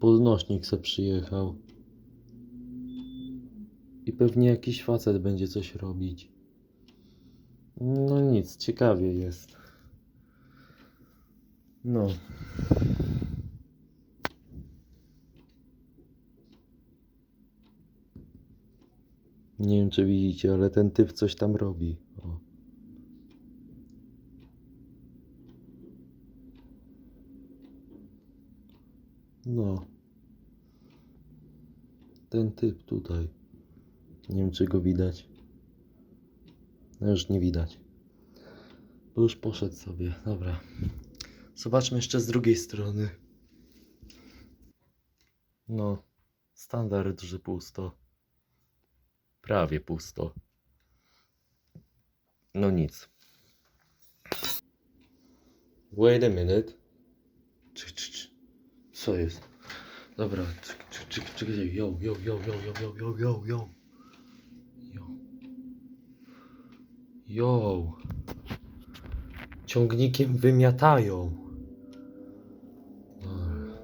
podnośnik se przyjechał. I pewnie jakiś facet będzie coś robić. No nic, ciekawie jest. No. Nie wiem czy widzicie, ale ten typ coś tam robi. O. No. Ten typ tutaj. Nie wiem czy go widać. No już nie widać. Bo już poszedł sobie. Dobra. Zobaczmy jeszcze z drugiej strony. No. Standard, że pusto. Prawie pusto. No nic. Wait a minute. Co jest? Dobra, czek- czek- czek- czekajcie. Yo, yo, yo, yo, yo, yo, yo, yo, yo. Yo. Ciągnikiem wymiatają. Dobra.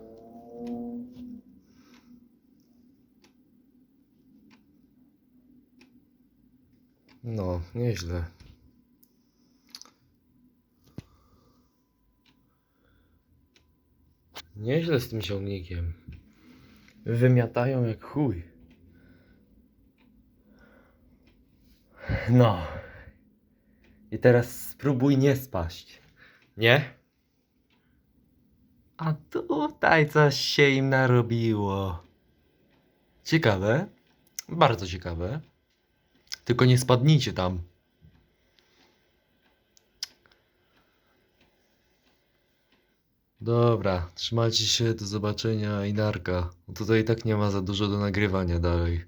No, nieźle. Nieźle z tym ciągnikiem. Wymiatają jak chuj. No. I teraz spróbuj nie spaść. Nie? A tutaj coś się im narobiło. Ciekawe. Bardzo ciekawe. Tylko nie spadnijcie tam. Dobra, trzymajcie się, do zobaczenia i narka. Tutaj i tak nie ma za dużo do nagrywania dalej.